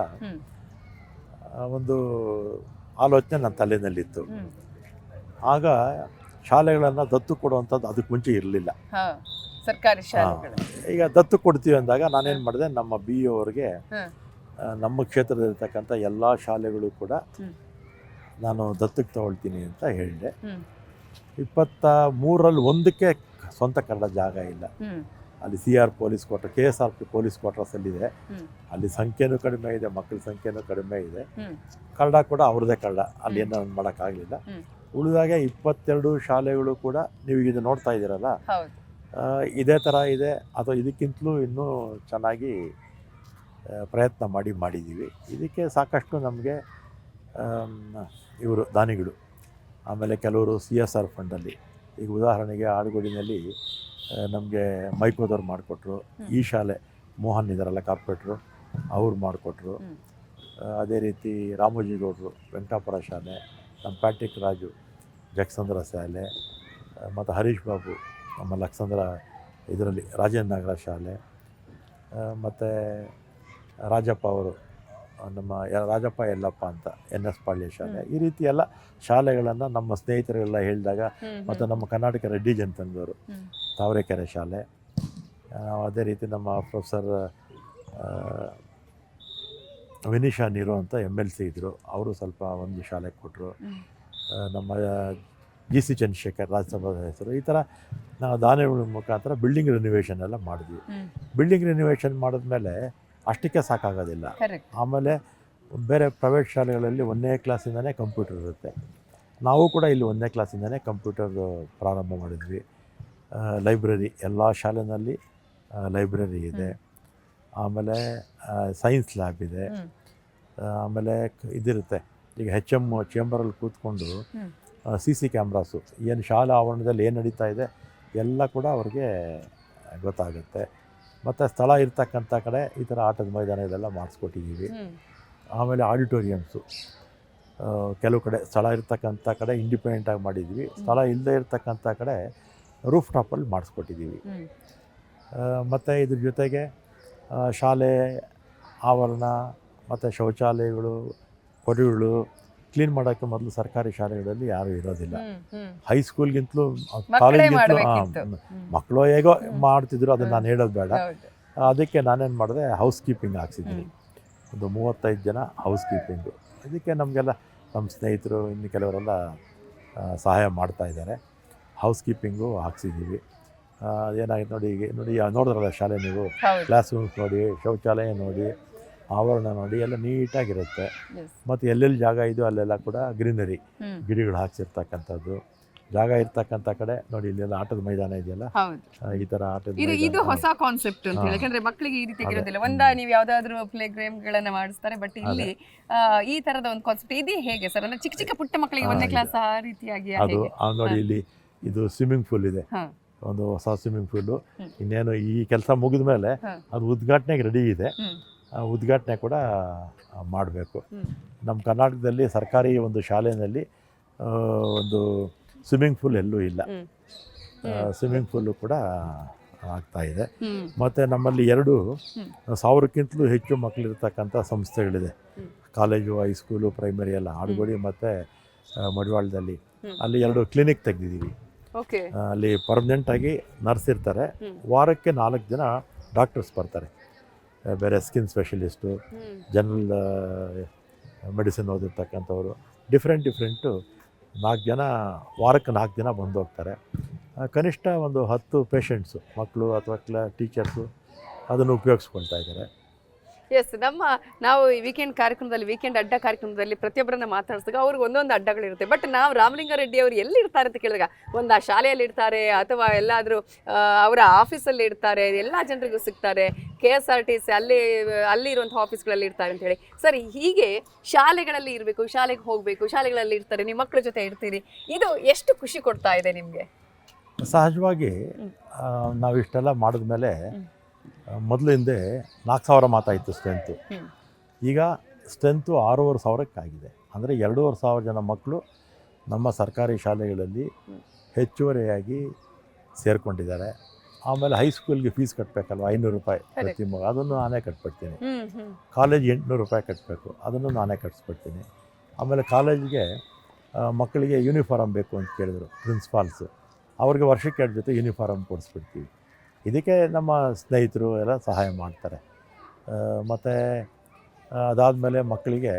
ಒಂದು ಆಲೋಚನೆ ನನ್ನ ತಲೆಯಲ್ಲಿತ್ತು ಆಗ ಶಾಲೆಗಳನ್ನು ದತ್ತು ಕೊಡುವಂಥದ್ದು ಅದಕ್ಕೆ ಮುಂಚೆ ಇರಲಿಲ್ಲ. ಸರ್ಕಾರಿ ಶಾಲೆಗಳು. ಈಗ ದತ್ತು ಕೊಡ್ತೀವಿ ಅಂದಾಗ ನಾನೇನು ಮಾಡಿದೆ ನಮ್ಮ ಬಿ ಇ ಅವ್ರಿಗೆ ನಮ್ಮ ಕ್ಷೇತ್ರದಲ್ಲಿರ್ತಕ್ಕಂಥ ಎಲ್ಲ ಶಾಲೆಗಳು ಕೂಡ ನಾನು ದತ್ತಕ್ಕೆ ತಗೊಳ್ತೀನಿ ಅಂತ ಹೇಳಿದೆ. ಇಪ್ಪತ್ತ ಮೂರಲ್ಲಿ ಒಂದಕ್ಕೆ ಸ್ವಂತ ಕನ್ನಡ ಜಾಗ ಇಲ್ಲ. ಅಲ್ಲಿ C R police quarter K S R P police quarters ಅಲ್ಲಿದೆ ಅಲ್ಲಿ ಸಂಖ್ಯೆನೂ ಕಡಿಮೆ ಇದೆ ಮಕ್ಕಳ ಸಂಖ್ಯೆನೂ ಕಡಿಮೆ ಇದೆ. ಕನ್ನಡ ಕೂಡ ಅವ್ರದ್ದೇ ಕನ್ನಡ ಅಲ್ಲಿ. ಏನೋ ಮಾಡೋಕ್ಕಾಗಲಿಲ್ಲ. ಉಳಿದಾಗ ಇಪ್ಪತ್ತೆರಡು ಶಾಲೆಗಳು ಕೂಡ ನೀವು ಇದು ನೋಡ್ತಾ ಇದ್ದೀರಲ್ಲ? ಇದೇ ಥರ ಇದೆ. ಅಥವಾ ಇದಕ್ಕಿಂತಲೂ ಇನ್ನೂ ಚೆನ್ನಾಗಿ ಪ್ರಯತ್ನ ಮಾಡಿ ಮಾಡಿದ್ದೀವಿ. ಇದಕ್ಕೆ ಸಾಕಷ್ಟು ನಮಗೆ ಇವರು ದಾನಿಗಳು. ಆಮೇಲೆ ಕೆಲವರು ಸಿ ಎಸ್ ಆರ್ ಫಂಡಲ್ಲಿ ಈಗ ಉದಾಹರಣೆಗೆ ಆಡುಗೋಡಿನಲ್ಲಿ ನಮಗೆ ಮೈಕೋದವ್ರು ಮಾಡಿಕೊಟ್ರು. ಈ ಶಾಲೆ ಮೋಹನ್ ಇದ್ದಾರಲ್ಲ ಕಾರ್ಪೊರೇಟ್ರು ಅವ್ರು ಮಾಡಿಕೊಟ್ರು. ಅದೇ ರೀತಿ ರಾಮೋಜಿಗೌಡರು ವೆಂಕಟಾಪುರ ಶಾಲೆ ನಮ್ಮ ಪ್ಯಾಟ್ರಿಕ್ ರಾಜು ಜಕ್ಸಂದ್ರ ಶಾಲೆ ಮತ್ತು ಹರೀಶ್ ಬಾಬು ನಮ್ಮ ಲಕ್ಸಂದ್ರ ಇದರಲ್ಲಿ ರಾಜೇಂದ್ರ ನಗರ ಶಾಲೆ ಮತ್ತು ರಾಜಪ್ಪ ಅವರು ನಮ್ಮ ರಾಜಪ್ಪ ಎಲ್ಲಪ್ಪ ಅಂತ ಎನ್ ಎಸ್ ಪಾಳ್ಯ ಶಾಲೆ. ಈ ರೀತಿ ಎಲ್ಲ ಶಾಲೆಗಳನ್ನು ನಮ್ಮ ಸ್ನೇಹಿತರೆಲ್ಲ ಹೇಳಿದಾಗ ಮತ್ತು ನಮ್ಮ ಕರ್ನಾಟಕ ರೆಡ್ಡಿ ಜನ್ತಂಗದವರು ಹ್ಮ್. ತಾವರೆಕೆರೆ ಶಾಲೆ. ನಾವು ಅದೇ ರೀತಿ ನಮ್ಮ ಪ್ರೊಫೆಸರ್ ವಿನಿಶಾ ನೀರು ಅಂತ ಎಂ ಎಲ್ ಸಿ ಇದ್ದರು ಅವರು ಸ್ವಲ್ಪ ಒಂದು ಶಾಲೆ ಕೊಟ್ಟರು ನಮ್ಮ ಜಿ ಸಿ ಚಂದ್ರಶೇಖರ್ ರಾಜ್ಯಸಭಾ ಹೆಸರು. ಈ ಥರ ನಾವು ದಾನಿಗಳ ಮುಖಾಂತರ ಬಿಲ್ಡಿಂಗ್ ರಿನಿವೇಷನ್ ಎಲ್ಲ ಮಾಡಿದ್ವಿ. ಬಿಲ್ಡಿಂಗ್ ಬಿಲ್ಡಿಂಗ್ ಮಾಡಿದ ಮಾಡಿದ್ಮೇಲೆ ಅಷ್ಟಕ್ಕೆ ಸಾಕಾಗೋದಿಲ್ಲ. ಆಮೇಲೆ ಬೇರೆ ಪ್ರೈವೇಟ್ ಶಾಲೆಗಳಲ್ಲಿ ಒಂದನೇ ಕ್ಲಾಸಿಂದನೇ ಕಂಪ್ಯೂಟರ್ ಇರುತ್ತೆ. ನಾವು ಕೂಡ ಇಲ್ಲಿ ಒಂದನೇ ಕ್ಲಾಸಿಂದನೇ ಕಂಪ್ಯೂಟರ್ ಪ್ರಾರಂಭ ಮಾಡಿದ್ವಿ. ಲೈಬ್ರರಿ ಎಲ್ಲ ಶಾಲೆಯಲ್ಲಿ ಲೈಬ್ರರಿ ಇದೆ. ಆಮೇಲೆ ಸೈನ್ಸ್ ಲ್ಯಾಬ್ ಇದೆ. ಆಮೇಲೆ ಇದಿರುತ್ತೆ. ಈಗ ಹೆಚ್ ಎಂ ಚೇಂಬರಲ್ಲಿ ಕೂತ್ಕೊಂಡು. ಸಿ ಸಿ ಕ್ಯಾಮ್ರಾಸು ಏನು ಶಾಲಾ ಆವರಣದಲ್ಲಿ ಏನು ನಡೀತಾ ಇದೆ ಎಲ್ಲ ಕೂಡ ಅವ್ರಿಗೆ ಗೊತ್ತಾಗುತ್ತೆ. ಮತ್ತು ಸ್ಥಳ ಇರ್ತಕ್ಕಂಥ ಕಡೆ ಈ ಥರ ಆಟದ ಮೈದಾನ ಇದೆಲ್ಲ ಮಾಡಿಸ್ಕೊಟ್ಟಿದ್ದೀವಿ. ಆಮೇಲೆ ಆಡಿಟೋರಿಯಮ್ಸು ಕೆಲವು ಕಡೆ ಸ್ಥಳ ಇರ್ತಕ್ಕಂಥ ಕಡೆ ಇಂಡಿಪೆಂಡೆಂಟಾಗಿ ಮಾಡಿದ್ವಿ ಸ್ಥಳ ಇಲ್ಲದೆ ಇರ್ತಕ್ಕಂಥ ಕಡೆ ರೂಫ್ ಟಾಪಲ್ಲಿ ಮಾಡಿಸ್ಕೊಟ್ಟಿದ್ದೀವಿ ಮತ್ತು ಇದ್ರ ಜೊತೆಗೆ ಶಾಲೆ ಆವರಣ ಮತ್ತು ಶೌಚಾಲಯಗಳು ಕೊಠಡಿಗಳು ಕ್ಲೀನ್ ಮಾಡೋಕ್ಕೆ ಮೊದಲು ಸರ್ಕಾರಿ ಶಾಲೆಗಳಲ್ಲಿ ಯಾರೂ ಇರೋದಿಲ್ಲ. ಹೈಸ್ಕೂಲ್ಗಿಂತಲೂ ಕಾಲೇಜ್ಗಿಂತಲೂ ಮಕ್ಕಳು ಹೇಗೋ ಮಾಡ್ತಿದ್ರು ಅದನ್ನು ನಾನು ಹೇಳೋದು ಬೇಡ. ಅದಕ್ಕೆ ನಾನೇನು ಮಾಡಿದೆ ಹೌಸ್ ಕೀಪಿಂಗ್ ಹಾಕ್ಸಿದ್ದೀನಿ ಒಂದು ಮೂವತ್ತೈದು ಜನ ಹೌಸ್ ಕೀಪಿಂಗು ಅದಕ್ಕೆ ನಮಗೆಲ್ಲ ನಮ್ಮ ಸ್ನೇಹಿತರು ಇನ್ನು ಕೆಲವರೆಲ್ಲ ಸಹಾಯ ಮಾಡ್ತಾ ಇದ್ದಾರೆ. ಹೌಸ್ ಕೀಪಿಂಗು ಹಾಕ್ಸಿದ್ದೀವಿ ಏನಾಗಿದೆ ನೋಡಿ ಈಗ ನೋಡಿ ನೋಡಿದ್ರಲ್ಲ ಶಾಲೆ ನೀವು? ಕ್ಲಾಸ್ ರೂಮ್ಸ್ ನೋಡಿ ಶೌಚಾಲಯ ನೋಡಿ ಆವರಣ ನೋಡಿ ಎಲ್ಲ ನೀಟಾಗಿರುತ್ತೆ. ಮತ್ತು ಎಲ್ಲೆಲ್ಲಿ ಜಾಗ ಇದೆಯೋ ಅಲ್ಲೆಲ್ಲ ಕೂಡ ಗ್ರೀನರಿ ಗಿಡಗಳು ಹಾಕ್ಸಿರ್ತಕ್ಕಂಥದ್ದು. ಜಾಗ ಇರ್ತಕ್ಕಂಥ ಕಡೆ ನೋಡಿ ಇಲ್ಲೆಲ್ಲ ಆಟದ ಮೈದಾನ ಇದೆಯಲ್ಲ? ಈ ಥರ ಆಟದ ಇದು ಇದು ಹೊಸ ಕಾನ್ಸೆಪ್ಟ್ ಅಂತ ಹೇಳಿ. ಯಾಕಂದ್ರೆ ಮಕ್ಕಳಿಗೆ ಈ ರೀತಿ ಇರೋದಿಲ್ಲ. ಒಂದ ನೀವು ಯಾವ್ದಾದ್ರು ಪ್ಲೇ ಗಳನ್ನ ಮಾಡಿಸ್ತಾರೆ ಬಟ್ ಇಲ್ಲಿ ಈ ತರದ ಒಂದು ಕಾನ್ಸೆಪ್ಟ್ ಇದು ಹೇಗೆ ಸರ್? ಅಂದ್ರೆ ಚಿಕ್ಕ ಚಿಕ್ಕ ಪುಟ್ಟ ಮಕ್ಕಳಿಗೆ ಒಂದೇ ಕ್ಲಾಸ್ ಆ ರೀತಿಯಾಗಿ ಅದು ನೋಡಿ ಇಲ್ಲಿ ಇದು ಸ್ವಿಮ್ಮಿಂಗ್ ಪೂಲ್ ಇದೆ. ಒಂದು ಹೊಸ ಸ್ವಿಮ್ಮಿಂಗ್ ಪೂಲು ಇನ್ನೇನು ಈ ಕೆಲಸ ಮುಗಿದ ಮೇಲೆ. ಅದು ಉದ್ಘಾಟನೆಗೆ ರೆಡಿ ಇದೆ. ಆ ಉದ್ಘಾಟನೆ ಕೂಡ ಮಾಡಬೇಕು. ನಮ್ಮ ಕರ್ನಾಟಕದಲ್ಲಿ ಸರ್ಕಾರಿ ಒಂದು ಶಾಲೆಯಲ್ಲಿ ಒಂದು ಸ್ವಿಮ್ಮಿಂಗ್ ಪೂಲ್ ಎಲ್ಲೂ ಇಲ್ಲ. ಸ್ವಿಮ್ಮಿಂಗ್ ಪೂಲು ಕೂಡ ಆಗ್ತಾ ಇದೆ. ಮತ್ತು ನಮ್ಮಲ್ಲಿ ಎರಡು. ಸಾವಿರಕ್ಕಿಂತಲೂ ಹೆಚ್ಚು ಮಕ್ಕಳಿರ್ತಕ್ಕಂಥ ಸಂಸ್ಥೆಗಳಿದೆ. ಕಾಲೇಜು ಹೈಸ್ಕೂಲು ಪ್ರೈಮರಿ ಎಲ್ಲ ಆಡುಗೋಡಿ ಮತ್ತು ಮಡಿವಾಳದಲ್ಲಿ. ಅಲ್ಲಿ ಎರಡು ಕ್ಲಿನಿಕ್ ತೆಗೆದಿದ್ದೀವಿ ಓಕೆ ಪರ್ಮನೆಂಟ್ ಆಗಿ ಪರ್ಮನೆಂಟಾಗಿ ನರ್ಸ್ ಇರ್ತಾರೆ ವಾರಕ್ಕೆ ನಾಲ್ಕು ಜನ ಡಾಕ್ಟರ್ಸ್ ಬರ್ತಾರೆ. ಬೇರೆ ಸ್ಕಿನ್ ಸ್ಪೆಷಲಿಸ್ಟು ಜನರಲ್ ಮೆಡಿಸಿನ್ ಓದಿರ್ತಕ್ಕಂಥವ್ರು. ಡಿಫ್ರೆಂಟ್ ಡಿಫ್ರೆಂಟು ನಾಲ್ಕು ಜನ ವಾರಕ್ಕೆ ನಾಲ್ಕು ಜನ ಬಂದು ಹೋಗ್ತಾರೆ. ಕನಿಷ್ಠ ಒಂದು ಹತ್ತು ಪೇಷಂಟ್ಸು ಮಕ್ಕಳು ಅಥವಾ ಕ್ಲ ಟೀಚರ್ಸು ಅದನ್ನು ಉಪಯೋಗಿಸ್ಕೊಳ್ತಾ ಇದ್ದಾರೆ. ಎಸ್ ನಮ್ಮ ನಾವು ಈ ವೀಕೆಂಡ್ ಕಾರ್ಯಕ್ರಮದಲ್ಲಿ ವೀಕೆಂಡ್ ಅಡ್ಡ ಕಾರ್ಯಕ್ರಮದಲ್ಲಿ ಪ್ರತಿಯೊಬ್ಬರನ್ನ ಮಾತಾಡಿಸಿದಾಗ ಅವ್ರಿಗೆ ಒಂದೊಂದು ಅಡ್ಡಗಳಿರುತ್ತೆ. ಬಟ್ ನಾವು ರಾಮಲಿಂಗಾರೆಡ್ಡಿ ಅವರು ಎಲ್ಲಿ ಇರ್ತಾರೆ ಅಂತ ಕೇಳಿದಾಗ ಒಂದು ಆ ಶಾಲೆಯಲ್ಲಿ ಇರ್ತಾರೆ ಅಥವಾ ಎಲ್ಲಾದರೂ ಅವರ ಆಫೀಸಲ್ಲಿ ಇರ್ತಾರೆ ಎಲ್ಲ ಜನರಿಗೂ ಸಿಗ್ತಾರೆ. K S R T C ಅಲ್ಲಿ ಅಲ್ಲಿ ಇರುವಂಥ ಆಫೀಸ್ಗಳಲ್ಲಿ ಇರ್ತಾರೆ ಅಂತ ಹೇಳಿ. ಸರಿ ಹೀಗೆ ಶಾಲೆಗಳಲ್ಲಿ ಇರಬೇಕು ಶಾಲೆಗೆ ಹೋಗಬೇಕು ಶಾಲೆಗಳಲ್ಲಿ ಇರ್ತಾರೆ ನಿಮ್ಮ ಮಕ್ಕಳ ಜೊತೆ ಇರ್ತೀರಿ. ಇದು ಎಷ್ಟು ಖುಷಿ ಕೊಡ್ತಾ ಇದೆ ನಿಮಗೆ? ಸಹಜವಾಗಿ ನಾವು ಇಷ್ಟೆಲ್ಲ ಮಾಡಿದ್ಮೇಲೆ. ಮೊದಲು ಹಿಂದೆ ನಾಲ್ಕು ಸಾವಿರ ಮಾತಾಯಿತು ಸ್ಟ್ರೆಂತು ಈಗ ಸ್ಟ್ರೆಂತು ಆರೂವರೆ ಸಾವಿರಕ್ಕಾಗಿದೆ. ಅಂದರೆ ಎರಡೂವರೆ ಸಾವಿರ ಜನ ಮಕ್ಕಳು ನಮ್ಮ ಸರ್ಕಾರಿ ಶಾಲೆಗಳಲ್ಲಿ ಹೆಚ್ಚುವರಿಯಾಗಿ ಸೇರಿಕೊಂಡಿದ್ದಾರೆ. ಆಮೇಲೆ ಹೈಸ್ಕೂಲ್ಗೆ ಫೀಸ್ ಕಟ್ಟಬೇಕಲ್ವ ಐನೂರು ರೂಪಾಯಿ. ಪ್ರತಿ ಮಗು. ಅದನ್ನು ನಾನೇ ಕಟ್ಬಿಡ್ತೀನಿ. ಕಾಲೇಜ್ ಎಂಟುನೂರು ರೂಪಾಯಿ ಕಟ್ಟಬೇಕು ಅದನ್ನು ನಾನೇ ಕಟ್ಸ್ಬಿಡ್ತೀನಿ. ಆಮೇಲೆ ಕಾಲೇಜಿಗೆ ಮಕ್ಕಳಿಗೆ ಯೂನಿಫಾರ್ಮ್ ಬೇಕು ಅಂತ ಕೇಳಿದರು ಪ್ರಿನ್ಸಿಪಾಲ್ಸು. ಅವ್ರಿಗೆ ವರ್ಷಕ್ಕೆ ಎರಡು ಜೊತೆ ಯೂನಿಫಾರಮ್ ಕೊಡಿಸ್ಬಿಡ್ತೀವಿ. ಇದಕ್ಕೆ ನಮ್ಮ ಸ್ನೇಹಿತರು ಎಲ್ಲ ಸಹಾಯ ಮಾಡ್ತಾರೆ. ಮತ್ತು ಅದಾದಮೇಲೆ ಮಕ್ಕಳಿಗೆ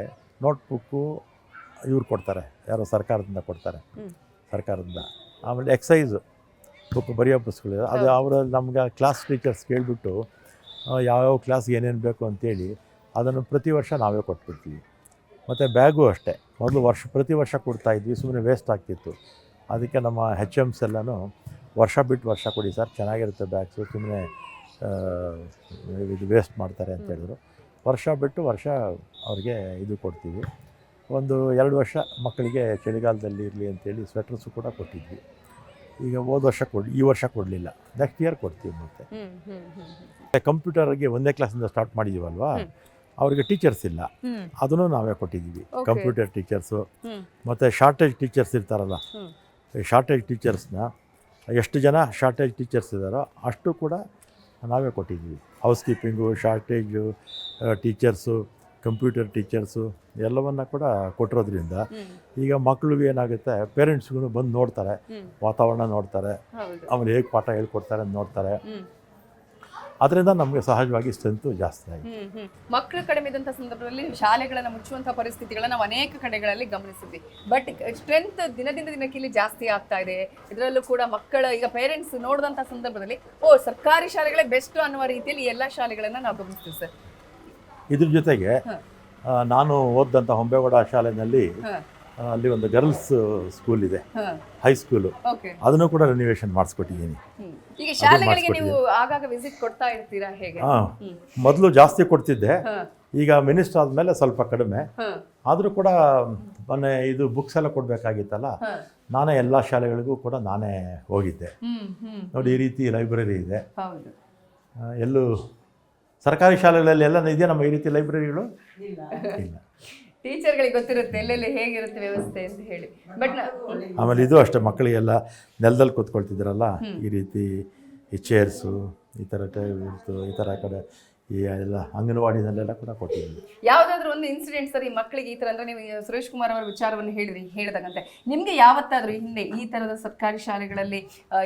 ನೋಟ್ಬುಕ್ಕು ಇವ್ರು ಕೊಡ್ತಾರೆ ಯಾರೋ ಸರ್ಕಾರದಿಂದ ಕೊಡ್ತಾರೆ. ಸರ್ಕಾರದಿಂದ. ಆಮೇಲೆ ಎಕ್ಸೈಸು ಬುಕ್ ಬರೆಯೋ ಪುಸ್ತಕಗಳು ಅದು. ಅವರು ನಮ್ಗೆ ಕ್ಲಾಸ್ ಟೀಚರ್ಸ್ ಕೇಳಿಬಿಟ್ಟು ಯಾವ್ಯಾವ ಕ್ಲಾಸ್ಗೆ ಏನೇನು ಬೇಕು ಅಂತೇಳಿ ಅದನ್ನು ಪ್ರತಿ ವರ್ಷ ನಾವೇ ಕೊಟ್ಬಿಡ್ತೀವಿ. ಮತ್ತು ಬ್ಯಾಗು ಅಷ್ಟೇ. ಮೊದಲು ವರ್ಷ ಪ್ರತಿ ವರ್ಷ ಕೊಡ್ತಾಯಿದ್ವಿ ಸುಮ್ಮನೆ ವೇಸ್ಟ್ ಆಗ್ತಿತ್ತು. ಅದಕ್ಕೆ ನಮ್ಮ ಹೆಚ್ ಎಮ್ಸ್ ಎಲ್ಲನೂ ವರ್ಷ ಬಿಟ್ಟು ವರ್ಷ ಕೊಡಿ ಸರ್ ಚೆನ್ನಾಗಿರುತ್ತೆ ಬ್ಯಾಗ್ಸು ಸುಮ್ಮನೆ ಇದು ವೇಸ್ಟ್ ಮಾಡ್ತಾರೆ ಅಂತ ಹೇಳಿದ್ರು. ವರ್ಷ ಬಿಟ್ಟು ವರ್ಷ ಅವ್ರಿಗೆ ಇದು ಕೊಡ್ತೀವಿ. ಒಂದು ಎರಡು ವರ್ಷ ಮಕ್ಕಳಿಗೆ ಚಳಿಗಾಲದಲ್ಲಿ ಇರಲಿ ಅಂತೇಳಿ ಸ್ವೆಟರ್ಸು ಕೂಡ ಕೊಟ್ಟಿದ್ವಿ. ಈಗ ಹೋದ ವರ್ಷ ಕೊಡ್ ಈ ವರ್ಷ ಕೊಡಲಿಲ್ಲ. ನೆಕ್ಸ್ಟ್ ಇಯರ್ ಕೊಡ್ತೀವಿ ಮತ್ತೆ. ಕಂಪ್ಯೂಟರ್ಗೆ ಒಂದೇ ಕ್ಲಾಸಿಂದ ಸ್ಟಾರ್ಟ್ ಮಾಡಿದ್ದೀವಲ್ವಾ. ಅವ್ರಿಗೆ ಟೀಚರ್ಸ್ ಇಲ್ಲ. ಅದನ್ನು ನಾವೇ ಕೊಟ್ಟಿದ್ದೀವಿ. ಕಂಪ್ಯೂಟರ್ ಟೀಚರ್ಸು ಮತ್ತು ಶಾರ್ಟೇಜ್ ಟೀಚರ್ಸ್ ಇರ್ತಾರಲ್ಲ. ಶಾರ್ಟೇಜ್ ಟೀಚರ್ಸ್ನ ಎಷ್ಟು ಜನ ಶಾರ್ಟೇಜ್ ಟೀಚರ್ಸ್ ಇದ್ದಾರೋ ಅಷ್ಟು ಕೂಡ ನಾವೇ ಕೊಟ್ಟಿದ್ದೀವಿ. Housekeeping shortage teachers computer teachers ಎಲ್ಲವನ್ನ ಕೂಡ ಕೊಟ್ಟಿರೋದ್ರಿಂದ ಈಗ ಮಕ್ಳಿಗೆ ಏನಾಗುತ್ತೆ ಪೇರೆಂಟ್ಸ್ಗೂ ಬಂದು ನೋಡ್ತಾರೆ ವಾತಾವರಣ ನೋಡ್ತಾರೆ ಅವ್ರು ಹೇಗೆ ಪಾಠ ಹೇಳ್ಕೊಡ್ತಾರೆ ಅಂತ ನೋಡ್ತಾರೆ. ಅದರಿಂದ ನಮಗೆ ಸಹಜವಾಗಿ ಸ್ಟ್ರೆಂತು ಜಾಸ್ತಿ ಆಗಿದೆ ಹ್ಮ್ ಹ್ಮ್. ಮಕ್ಕಳು ಕಡಿಮೆ ಇದ್ದಂಥ ಸಂದರ್ಭದಲ್ಲಿ ಶಾಲೆಗಳನ್ನು ಮುಚ್ಚುವಂಥ ಪರಿಸ್ಥಿತಿಗಳನ್ನು ನಾವು ಅನೇಕ ಕಡೆಗಳಲ್ಲಿ ಗಮನಿಸಿದ್ವಿ. ಬಟ್ ಸ್ಟ್ರೆಂತ್ ದಿನದಿಂದ ದಿನಕ್ಕೆ ಇಲ್ಲಿ ಜಾಸ್ತಿ ಆಗ್ತಾ ಇದೆ. ಇದರಲ್ಲೂ ಕೂಡ ಮಕ್ಕಳ ಈಗ ಪೇರೆಂಟ್ಸ್ ನೋಡಿದಂಥ ಸಂದರ್ಭದಲ್ಲಿ ಓ ಸರ್ಕಾರಿ ಶಾಲೆಗಳೇ ಬೆಸ್ಟ್ ಅನ್ನುವ ರೀತಿಯಲ್ಲಿ ಎಲ್ಲ ಶಾಲೆಗಳನ್ನು ನಾವು ಗಮನಿಸ್ತೀವಿ ಸರ್. ಇದ್ರ ಜೊತೆಗೆ ನಾನು ಓದಿದಂಥ ಹೊಂಬೇಗೌಡ ಶಾಲೆಯಲ್ಲಿ. ಅಲ್ಲಿ ಒಂದು ಗರ್ಲ್ಸ್ ಸ್ಕೂಲ್ ಇದೆ. ಹೈ. ಸ್ಕೂಲ್ ಅದನ್ನು ಕೂಡ ರಿನಿವೇಷನ್ ಮಾಡಿಸ್ಕೊಟ್ಟಿದ್ದೀನಿ. ಈಗ ಶಾಲೆಗಳಿಗೆ. ನೀವು ಆಗಾಗ ವಿಸಿಟ್ ಕೊಡ್ತಾ ಇರ್ತೀರಾ ಹೇಗೆ? ಹಾಂ. ಮೊದಲು ಜಾಸ್ತಿ ಕೊಡ್ತಿದ್ದೆ. ಈಗ ಮಿನಿಸ್ಟರ್ ಆದಮೇಲೆ ಸ್ವಲ್ಪ ಕಡಿಮೆ. ಆದರೂ ಕೂಡ ಮೊನ್ನೆ ಇದು ಬುಕ್ಸ್ ಎಲ್ಲ ಕೊಡಬೇಕಾಗಿತ್ತಲ್ಲ? ನಾನೇ ಎಲ್ಲ ಶಾಲೆಗಳಿಗೂ ಕೂಡ ನಾನೇ ಹೋಗಿದ್ದೆ. ನೋಡಿ ಈ ರೀತಿ ಲೈಬ್ರರಿ ಇದೆ. ಎಲ್ಲೂ ಸರ್ಕಾರಿ ಶಾಲೆಗಳಲ್ಲಿ ಎಲ್ಲ ಇದೆಯಾ ನಮ್ಮ ಈ ರೀತಿ ಲೈಬ್ರರಿಗಳು ಇಲ್ಲ. ಟೀಚರ್ಗಳಿಗೆ ಗೊತ್ತಿರುತ್ತೆ ಎಲ್ಲೆಲ್ಲಿ ಹೇಗಿರುತ್ತೆ ವ್ಯವಸ್ಥೆ ಅಂತ ಹೇಳಿ. ಬಟ್ ಆಮೇಲೆ ಇದು ಅಷ್ಟೇ ಮಕ್ಕಳಿಗೆಲ್ಲ ನೆಲದಲ್ಲಿ ಕೂತ್ಕೊಳ್ತಿದ್ರಲ್ಲ ಈ ರೀತಿ ಈ ಚೇರ್ಸು ಈ ಥರ ಟೇಬಲ್ಸು ಈ ಥರ ಕಡೆ ಈ ಎಲ್ಲ ಅಂಗನವಾಡಿನಲ್ಲೆಲ್ಲ ಕೂಡ ಕೊಟ್ಟಿದ್ದೀವಿ ಯಾವ್ದಾದ್ರು ಒಂದು ಇನ್ಸಿಡೆಂಟ್ ಸರ್ ಈ ಮಕ್ಕಳಿಗೆ ಈ ಥರ ಅಂದರೆ ನೀವು ಸುರೇಶ್ ಕುಮಾರ್ ಅವರ ವಿಚಾರವನ್ನು ಹೇಳಿದ್ರಿ ಹೇಳಿದಾಗಂತೆ. ನಿಮಗೆ ಯಾವತ್ತಾದರೂ ಹಿಂದೆ ಈ ತರದ ಸರ್ಕಾರಿ ಶಾಲೆಗಳಲ್ಲಿ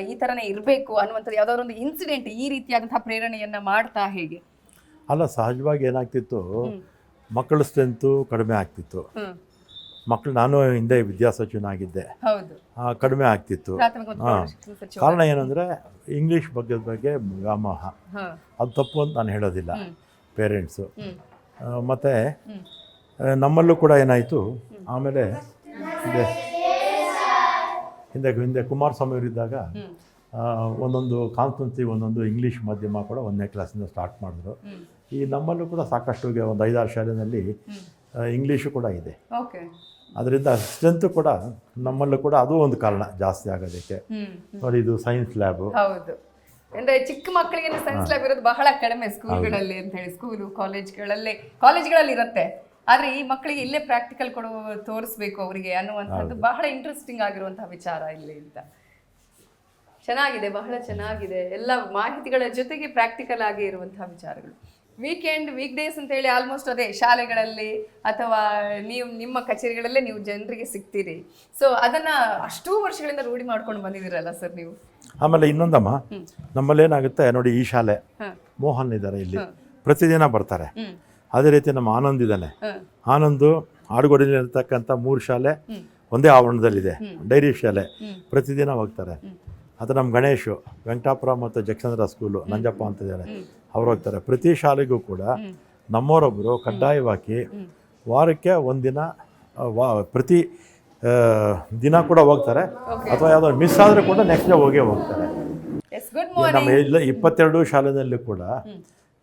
ಈ ತರನೇ ಇರಬೇಕು ಅನ್ನುವಂಥದ್ದು ಯಾವ್ದಾದ್ರು ಒಂದು ಇನ್ಸಿಡೆಂಟ್ ಈ ರೀತಿಯಾದಂಥ ಪ್ರೇರಣೆಯನ್ನ ಮಾಡ್ತಾ ಹೇಗೆ? ಅಲ್ಲ ಸಹಜವಾಗಿ ಏನಾಗ್ತಿತ್ತು. ಮಕ್ಕಳ ಸ್ಟ್ರೆಂತು ಕಡಿಮೆ ಆಗ್ತಿತ್ತು. ಮಕ್ಕಳು ನಾನು ಹಿಂದೆ ವಿದ್ಯಾಸಚಿವನಾಗಿದ್ದೆ ಕಡಿಮೆ ಆಗ್ತಿತ್ತು. ಕಾರಣ ಏನಂದರೆ ಇಂಗ್ಲೀಷ್ ಬಗ್ಗೆ ಬಗ್ಗೆ ವ್ಯಾಮೋಹ. ಅದು ತಪ್ಪು ಅಂತ ನಾನು ಹೇಳೋದಿಲ್ಲ. ಪೇರೆಂಟ್ಸು ಮತ್ತು ನಮ್ಮಲ್ಲೂ ಕೂಡ ಏನಾಯಿತು? ಆಮೇಲೆ ಹಿಂದೆ ಹಿಂದೆ ಹಿಂದೆ ಕುಮಾರಸ್ವಾಮಿ ಅವರಿದ್ದಾಗ ಒಂದೊಂದು ಕಾನ್ಸ್ಟನ್ಸಿ ಒಂದೊಂದು ಇಂಗ್ಲೀಷ್ ಮಾಧ್ಯಮ ಕೂಡ ಒಂದನೇ ಕ್ಲಾಸಿಂದ ಸ್ಟಾರ್ಟ್ ಮಾಡಿದ್ರು. ಈ ನಮ್ಮಲ್ಲೂ ಕೂಡ ಸಾಕಷ್ಟು ಒಂದು ಐದಾರು ಶಾಲೆಯಲ್ಲಿ. ಇಂಗ್ಲೀಷು ಕೂಡ ಇದೆ. ಓಕೆ ಅದರಿಂದ ಸ್ಟ್ರೆಂತ್ ಕೂಡ ನಮ್ಮಲ್ಲೂ ಕೂಡ ಅದು ಒಂದು ಕಾರಣ ಜಾಸ್ತಿ ಆಗೋದಕ್ಕೆ. ನೋಡಿ ಇದು ಸೈನ್ಸ್ ಲ್ಯಾಬ್ ಹೌದು. ಅಂದ್ರೆ ಚಿಕ್ಕ ಮಕ್ಕಳಿಗೆ ಸೈನ್ಸ್ ಲ್ಯಾಬ್ ಇರೋದು ಬಹಳ ಕಡಿಮೆ ಸ್ಕೂಲ್ಗಳಲ್ಲಿ ಅಂತ ಹೇಳಿ ಸ್ಕೂಲು ಕಾಲೇಜ್ಗಳಲ್ಲಿ ಕಾಲೇಜ್ಗಳಲ್ಲಿ ಇರುತ್ತೆ. ಆದ್ರೆ ಈ ಮಕ್ಕಳಿಗೆ ಇಲ್ಲೇ ಪ್ರಾಕ್ಟಿಕಲ್ ಕೊಡುವ ತೋರಿಸ್ಬೇಕು ಅವರಿಗೆ ಅನ್ನುವಂಥದ್ದು ಬಹಳ ಇಂಟ್ರೆಸ್ಟಿಂಗ್ ಆಗಿರುವಂತಹ ವಿಚಾರ ಇಲ್ಲಿ ಅಂತ. ಚೆನ್ನಾಗಿದೆ ಬಹಳ ಚೆನ್ನಾಗಿದೆ. ಎಲ್ಲ ಮಾಹಿತಿಗಳ ಜೊತೆಗೆ ಪ್ರಾಕ್ಟಿಕಲ್ ಆಗಿ ಇರುವಂತಹ ವಿಚಾರಗಳು. ವೀಕೆಂಡ್ ವೀಕ್ ಡೇಸ್ ಅಂತ ಹೇಳಿ ಆಲ್ಮೋಸ್ಟ್ ಅದೇ ಶಾಲೆಗಳಲ್ಲಿ ಅಥವಾ ನೀವು ನಿಮ್ಮ ಕಚೇರಿಗಳಲ್ಲೇ ನೀವು ಜನರಿಗೆ ಸಿಗ್ತೀರಿ. ಸೊ ಅದನ್ನ ಅಷ್ಟೂ ವರ್ಷಗಳಿಂದ ರೂಢಿ ಮಾಡ್ಕೊಂಡು ಬಂದಿದ್ದೀರಲ್ಲ ಸರ್ ನೀವು? ಆಮೇಲೆ ಇನ್ನೊಂದಮ್ಮ ನಮ್ಮಲ್ಲಿ ಏನಾಗುತ್ತೆ ನೋಡಿ ಈ ಶಾಲೆ ಮೋಹನ್ ಇದ್ದಾರೆ ಇಲ್ಲಿ. ಪ್ರತಿದಿನ ಬರ್ತಾರೆ. ಅದೇ ರೀತಿ ನಮ್ಮ ಆನಂದ್ ಇದ್ದಾನೆ. ಆನಂದು ಆಡುಗೋಡಿಲಿರ್ತಕ್ಕಂಥ ಮೂರು ಶಾಲೆ ಒಂದೇ ಆವರಣದಲ್ಲಿದೆ. ಡೈರಿ ಶಾಲೆ. ಪ್ರತಿದಿನ ಹೋಗ್ತಾರೆ. ಅದು ನಮ್ಮ ಗಣೇಶು ವೆಂಕಟಾಪುರ ಮತ್ತು ಜಕ್ಷಂದ್ರ ಸ್ಕೂಲು ನಂಜಪ್ಪ ಅಂತಿದ್ದಾರೆ ಅವ್ರು ಹೋಗ್ತಾರೆ ಪ್ರತಿ ಶಾಲೆಗೂ ಕೂಡ ನಮ್ಮವರೊಬ್ಬರು ಕಡ್ಡಾಯವಾಗಿ ವಾರಕ್ಕೆ ಒಂದಿನ ವಾ ಪ್ರತಿ ದಿನ ಕೂಡ ಹೋಗ್ತಾರೆ. ಅಥವಾ ಯಾವುದೋ ಮಿಸ್ ಆದರೆ ಕೂಡ ನೆಕ್ಸ್ಟ್ ಡೇ ಹೋಗೇ ಹೋಗ್ತಾರೆ. ನಮ್ಮ ಇಲ್ಲ ಇಪ್ಪತ್ತೆರಡು ಶಾಲೆಯಲ್ಲಿ ಕೂಡ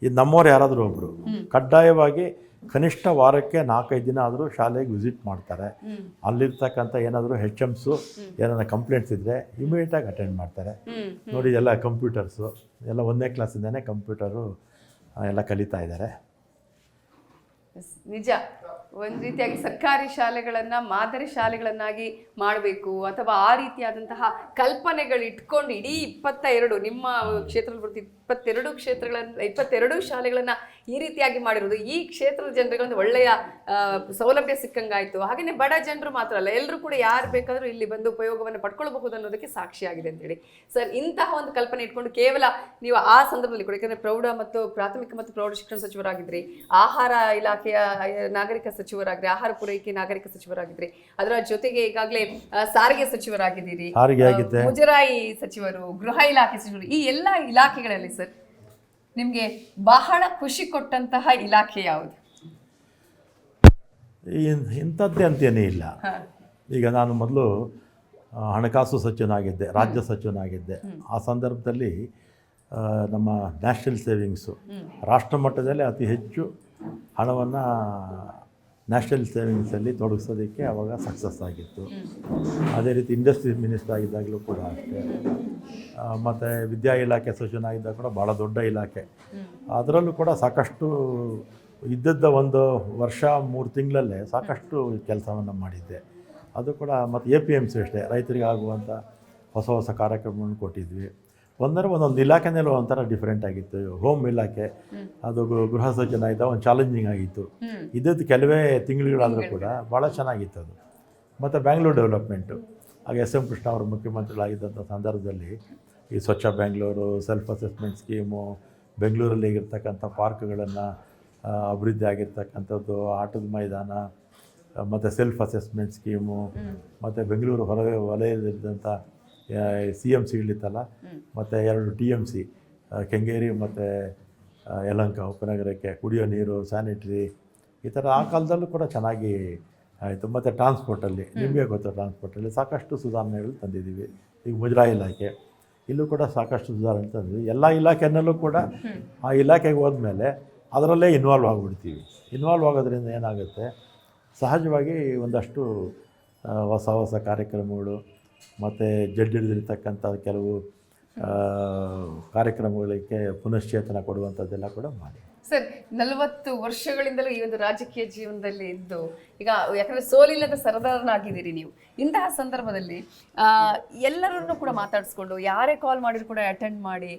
ಈ ನಮ್ಮವ್ರು ಯಾರಾದರೂ ಒಬ್ಬರು ಕಡ್ಡಾಯವಾಗಿ ಕನಿಷ್ಠ ವಾರಕ್ಕೆ ನಾಲ್ಕೈದು ದಿನ ಆದರೂ ಶಾಲೆಗೆ ವಿಸಿಟ್ ಮಾಡ್ತಾರೆ. ಅಲ್ಲಿರ್ತಕ್ಕಂಥ ಏನಾದರೂ ಹೆಚ್ ಎಮ್ಸು ಏನಾದ್ರು ಕಂಪ್ಲೇಂಟ್ಸ್ ಇದ್ದರೆ ಇಮಿಡಿಯೇಟಾಗಿ ಅಟೆಂಡ್ ಮಾಡ್ತಾರೆ. ನೋಡಿ ಎಲ್ಲ ಕಂಪ್ಯೂಟರ್ಸು ಎಲ್ಲ ಒಂದನೇ ಕ್ಲಾಸಿಂದನೇ ಕಂಪ್ಯೂಟರು ಎಲ್ಲ ಕಲಿತಾ ಇದ್ದಾರೆ. ನಿಜ. ಒಂದು ರೀತಿಯಾಗಿ ಸರ್ಕಾರಿ ಶಾಲೆಗಳನ್ನು ಮಾದರಿ ಶಾಲೆಗಳನ್ನಾಗಿ ಮಾಡಬೇಕು ಅಥವಾ ಆ ರೀತಿಯಾದಂತಹ ಕಲ್ಪನೆಗಳು ಇಟ್ಕೊಂಡು ಇಡೀ ಇಪ್ಪತ್ತ ಎರಡು ನಿಮ್ಮ ಕ್ಷೇತ್ರದಲ್ಲಿ ಬರ್ತಿ ಇಪ್ಪತ್ತೆರಡು ಕ್ಷೇತ್ರಗಳನ್ನು ಇಪ್ಪತ್ತೆರಡು ಶಾಲೆಗಳನ್ನ ಈ ರೀತಿಯಾಗಿ ಮಾಡಿರೋದು. ಈ ಕ್ಷೇತ್ರದ ಜನರಿಗೆ ಒಂದು ಒಳ್ಳೆಯ ಸೌಲಭ್ಯ ಸಿಕ್ಕಂಗಾಯ್ತು. ಹಾಗೇನೆ ಬಡ ಜನರು ಮಾತ್ರ ಅಲ್ಲ ಎಲ್ಲರೂ ಕೂಡ ಯಾರು ಬೇಕಾದರೂ ಇಲ್ಲಿ ಬಂದು ಉಪಯೋಗವನ್ನು ಪಡ್ಕೊಳ್ಬಹುದು ಅನ್ನೋದಕ್ಕೆ ಸಾಕ್ಷಿಯಾಗಿದೆ ಅಂತೇಳಿ ಸರ್ ಇಂತಹ ಒಂದು ಕಲ್ಪನೆ ಇಟ್ಕೊಂಡು ಕೇವಲ ನೀವು ಆ ಸಂದರ್ಭದಲ್ಲಿ ಕೂಡ ಯಾಕಂದರೆ ಪ್ರೌಢ ಮತ್ತು ಪ್ರಾಥಮಿಕ ಮತ್ತು ಪ್ರೌಢ ಶಿಕ್ಷಣ ಸಚಿವರಾಗಿದ್ರಿ ಆಹಾರ ಇಲಾಖೆಯ ನಾಗರಿಕ ಸಚಿವರಾಗಿದ್ರಿ ಆಹಾರ ಪೂರೈಕೆ ನಾಗರಿಕ ಸಚಿವರಾಗಿದ್ರಿ ಅದರ ಜೊತೆಗೆ ಈಗಾಗಲೇ ಸಾರಿಗೆ ಸಚಿವರಾಗಿದ್ದೀರಿ ಮುಜರಾಯಿ ಸಚಿವರು ಗೃಹ ಇಲಾಖೆ ಸಚಿವರು ಈ ಎಲ್ಲ ಇಲಾಖೆಗಳಲ್ಲಿ ಸರ್ ನಿಮ್ಗೆ ಬಹಳ ಖುಷಿ ಕೊಟ್ಟಂತಹ ಇಲಾಖೆ ಯಾವುದು? ಇಂಥದ್ದೇ ಅಂತೇನೇ ಇಲ್ಲ. ಈಗ ನಾನು ಮೊದಲು ಹಣಕಾಸು ಸಚಿವನಾಗಿದ್ದೆ ರಾಜ್ಯ ಸಚಿವನಾಗಿದ್ದೆ. ಆ ಸಂದರ್ಭದಲ್ಲಿ ನಮ್ಮ ನ್ಯಾಷನಲ್ ಸೇವಿಂಗ್ಸು ರಾಷ್ಟ್ರ ಮಟ್ಟದಲ್ಲಿ ಅತಿ ಹೆಚ್ಚು ಹಣವನ್ನು ನ್ಯಾಷನಲ್ ಸೇವಿಂಗ್ಸಲ್ಲಿ ತೊಡಗಿಸೋದಕ್ಕೆ ಅವಾಗ ಸಕ್ಸಸ್ ಆಗಿತ್ತು. ಅದೇ ರೀತಿ ಇಂಡಸ್ಟ್ರಿ ಮಿನಿಸ್ಟರ್ ಆಗಿದ್ದಾಗಲೂ ಕೂಡ ಅಷ್ಟೇ. ಮತ್ತು ವಿದ್ಯಾ ಇಲಾಖೆ ಸಚಿವನಾಗಿದ್ದಾಗ ಕೂಡ ಭಾಳ ದೊಡ್ಡ ಇಲಾಖೆ. ಅದರಲ್ಲೂ ಕೂಡ ಸಾಕಷ್ಟು ಇದ್ದದ್ದ ಒಂದು ವರ್ಷ ಮೂರು ತಿಂಗಳಲ್ಲೇ ಸಾಕಷ್ಟು ಕೆಲಸವನ್ನು ಮಾಡಿದ್ದೆ. ಅದು ಕೂಡ ಮತ್ತು ಎ ಪಿ ಎಂ ಸಿ ಅಷ್ಟೇ. ರೈತರಿಗೆ ಆಗುವಂಥ ಹೊಸ ಹೊಸ ಕಾರ್ಯಕ್ರಮವನ್ನು ಕೊಟ್ಟಿದ್ವಿ. ಒಂದರ ಒಂದೊಂದು ಇಲಾಖೆನಲ್ಲೂ ಒಂಥರ ಡಿಫ್ರೆಂಟ್ ಆಗಿತ್ತು. ಹೋಮ್ ಇಲಾಖೆ ಅದು ಗೃಹ ಸಚಿವ ಇದ್ದ ಒಂದು ಚಾಲೆಂಜಿಂಗ್ ಆಗಿತ್ತು. ಇದ್ದದ್ದು ಕೆಲವೇ ತಿಂಗಳುಗಳಾದರೂ ಕೂಡ ಭಾಳ ಚೆನ್ನಾಗಿತ್ತು ಅದು. ಮತ್ತು ಬ್ಯಾಂಗ್ಳೂರು ಡೆವಲಪ್ಮೆಂಟು ಆಗ ಎಸ್ ಎಂ ಕೃಷ್ಣ ಅವರು ಮುಖ್ಯಮಂತ್ರಿಗಳಾಗಿದ್ದಂಥ ಸಂದರ್ಭದಲ್ಲಿ ಈ ಸ್ವಚ್ಛ ಬೆಂಗಳೂರು ಸೆಲ್ಫ್ ಅಸೆಸ್ಮೆಂಟ್ ಸ್ಕೀಮು ಬೆಂಗಳೂರಲ್ಲಿ ಇರ್ತಕ್ಕಂಥ ಪಾರ್ಕ್ಗಳನ್ನು ಅಭಿವೃದ್ಧಿ ಆಗಿರ್ತಕ್ಕಂಥದ್ದು ಆಟದ ಮೈದಾನ ಮತ್ತು ಸೆಲ್ಫ್ ಅಸೆಸ್ಮೆಂಟ್ ಸ್ಕೀಮು ಮತ್ತು ಬೆಂಗಳೂರು ಹೊರ ವಲಯದಲ್ಲಿದ್ದಂಥ ಸಿ ಎಂ ಸಿಗಳಿತ್ತಲ್ಲ ಮತ್ತು ಎರಡು ಟಿ ಎಂ ಸಿ ಕೆಂಗೇರಿ ಮತ್ತು ಯಲಹಂಕ ಉಪನಗರಕ್ಕೆ ಕುಡಿಯೋ ನೀರು ಸ್ಯಾನಿಟ್ರಿ ಈ ಥರ ಆ ಕಾಲದಲ್ಲೂ ಕೂಡ ಚೆನ್ನಾಗಿ ಆಯಿತು. ಮತ್ತು ಟ್ರಾನ್ಸ್ಪೋರ್ಟಲ್ಲಿ ನಿಮಗೆ ಗೊತ್ತು ಟ್ರಾನ್ಸ್ಪೋರ್ಟಲ್ಲಿ ಸಾಕಷ್ಟು ಸುಧಾರಣೆಗಳು ತಂದಿದ್ದೀವಿ. ಈಗ ಮುಜರಾ ಇಲಾಖೆ ಇಲ್ಲೂ ಕೂಡ ಸಾಕಷ್ಟು ಸುಧಾರಣೆ ತಂದಿದ್ವಿ ಎಲ್ಲ ಇಲಾಖೆನಲ್ಲೂ ಕೂಡ ಆ ಇಲಾಖೆಗೆ ಹೋದ್ಮೇಲೆ ಅದರಲ್ಲೇ ಇನ್ವಾಲ್ವ್ ಆಗಿಬಿಡ್ತೀವಿ. ಇನ್ವಾಲ್ವ್ ಆಗೋದ್ರಿಂದ ಏನಾಗುತ್ತೆ? ಸಹಜವಾಗಿ ಒಂದಷ್ಟು ಹೊಸ ಹೊಸ ಕಾರ್ಯಕ್ರಮಗಳು ಮತ್ತು ಜಡ್ಡಿಡ್ದಿರ್ತಕ್ಕಂಥ ಕೆಲವು ಕಾರ್ಯಕ್ರಮಗಳಿಗೆ ಪುನಶ್ಚೇತನ ಕೊಡುವಂಥದ್ದೆಲ್ಲ ಕೂಡ ಮಾಡಿ. ಸರ್, ನಲವತ್ತು ವರ್ಷಗಳಿಂದಲೂ ಈ ಒಂದು ರಾಜಕೀಯ ಜೀವನದಲ್ಲಿ ಇದ್ದು, ಈಗ ಯಾಕಂದ್ರೆ ಸೋಲಿಲ್ಲದ ಸರದಾರನಾಗಿದ್ದೀರಿ ನೀವು. ಇಂತಹ ಸಂದರ್ಭದಲ್ಲಿ ಎಲ್ಲರನ್ನು ಕೂಡ ಮಾತಾಡಿಸ್ಕೊಂಡು, ಯಾರೇ ಕಾಲ್ ಮಾಡಿದ್ರು ಕೂಡ ಅಟೆಂಡ್ ಮಾಡಿ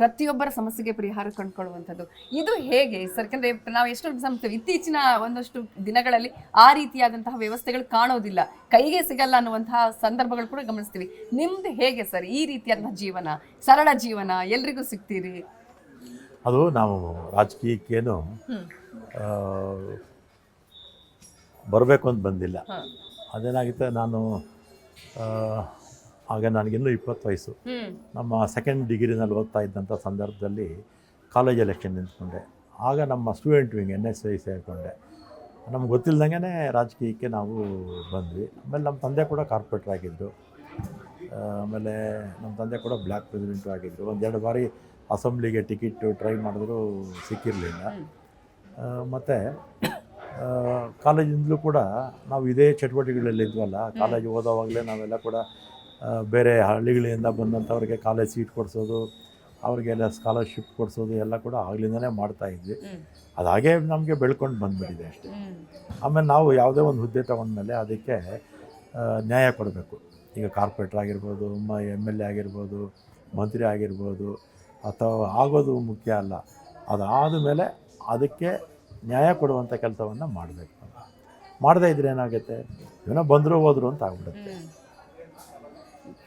ಪ್ರತಿಯೊಬ್ಬರ ಸಮಸ್ಯೆಗೆ ಪರಿಹಾರ ಕಂಡುಕೊಳ್ಳುವಂಥದ್ದು. ಇದು ಹೇಗೆ ಸರ್? ಯಾಕಂದ್ರೆ ನಾವು ಎಷ್ಟು ಸಂಸ್ಥೆ ಇತ್ತೀಚಿನ ಒಂದಷ್ಟು ದಿನಗಳಲ್ಲಿ ಆ ರೀತಿಯಾದಂತಹ ವ್ಯವಸ್ಥೆಗಳು ಕಾಣೋದಿಲ್ಲ. ಕೈಗೆ ಸಿಗಲ್ಲ ಅನ್ನುವಂತಹ ಸಂದರ್ಭಗಳು ಕೂಡ ಗಮನಿಸ್ತೀವಿ. ನಿಮ್ದು ಹೇಗೆ ಸರ್ ಈ ರೀತಿಯಾದಂತಹ ಜೀವನ? ಸರಳ ಜೀವನ, ಎಲ್ರಿಗೂ ಸಿಗ್ತೀರಿ? ಅದು ನಾವು ರಾಜಕೀಯಕ್ಕೇನು ಬರಬೇಕು ಅಂತ ಬಂದಿಲ್ಲ. ಅದೇನಾಗಿತ್ತು ನಾನು ಆಗ ನನಗಿನ್ನೂ ಇಪ್ಪತ್ತು ವಯಸ್ಸು. ನಮ್ಮ ಸೆಕೆಂಡ್ ಡಿಗ್ರಿನಲ್ಲಿ ಓದ್ತಾ ಇದ್ದಂಥ ಸಂದರ್ಭದಲ್ಲಿ ಕಾಲೇಜ್ ಎಲೆಕ್ಷನ್ ನಿಂತ್ಕೊಂಡೆ. ಆಗ ನಮ್ಮ student wing N S I ಸೇರಿಕೊಂಡೆ. ನಮ್ಗೆ ಗೊತ್ತಿಲ್ದಂಗೆ ರಾಜಕೀಯಕ್ಕೆ ನಾವು ಬಂದ್ವಿ. ಆಮೇಲೆ ನಮ್ಮ ತಂದೆ ಕೂಡ ಕಾರ್ಪೊರೇಟರ್ ಆಗಿದ್ದು ಆಮೇಲೆ ನಮ್ಮ ತಂದೆ ಕೂಡ ಬ್ಲ್ಯಾಕ್ ಪ್ರೆಸಿಡೆಂಟು ಆಗಿದ್ದರು. ಒಂದೆರಡು ಬಾರಿ ಅಸೆಂಬ್ಲಿಗೆ ಟಿಕೆಟ್ ಟ್ರೈ ಮಾಡಿದ್ರು ಸಿಕ್ಕಿರಲಿಲ್ಲ. ಮತ್ತು ಕಾಲೇಜಿಂದಲೂ ಕೂಡ ನಾವು ಇದೇ ಚಟುವಟಿಕೆಗಳಲ್ಲಿ ಇದ್ವಲ್ಲ ಕಾಲೇಜ್ ಓದೋವಾಗಲೇ ನಾವೆಲ್ಲ ಕೂಡ ಬೇರೆ ಹಳ್ಳಿಗಳಿಂದ ಬಂದಂಥವ್ರಿಗೆ ಕಾಲೇಜ್ ಸೀಟ್ ಕೊಡಿಸೋದು ಅವ್ರಿಗೆಲ್ಲ ಸ್ಕಾಲರ್ಶಿಪ್ ಕೊಡಿಸೋದು ಎಲ್ಲ ಕೂಡ ಆಗ್ಲಿಂದಲೇ ಮಾಡ್ತಾ ಇದ್ವಿ. ಅದು ಹಾಗೇ ನಮಗೆ ಬೆಳ್ಕೊಂಡು ಬಂದ್ಬಿಟ್ಟಿದೆ ಅಷ್ಟೇ. ಆಮೇಲೆ ನಾವು ಯಾವುದೇ ಒಂದು ಹುದ್ದೆ ತೊಗೊಂಡ್ಮೇಲೆ ಅದಕ್ಕೆ ನ್ಯಾಯ ಕೊಡಬೇಕು. ಈಗ ಕಾರ್ಪೊರೇಟ್ರ್ ಆಗಿರ್ಬೋದು ಮ ಎಂ ಎಲ್ ಎ ಆಗಿರ್ಬೋದು ಮಂತ್ರಿ ಆಗಿರ್ಬೋದು ಅಥವಾ ಆಗೋದು ಮುಖ್ಯ ಅಲ್ಲ. ಅದಾದ ಮೇಲೆ ಅದಕ್ಕೆ ನ್ಯಾಯ ಕೊಡುವಂಥ ಕೆಲಸವನ್ನು ಮಾಡಬೇಕು ಮಾಡದೇ ಇದ್ರೆ ಏನಾಗುತ್ತೆ? ಏನೋ ಬಂದರೂ ಹೋದರು ಅಂತ ಆಗ್ಬಿಡುತ್ತೆ.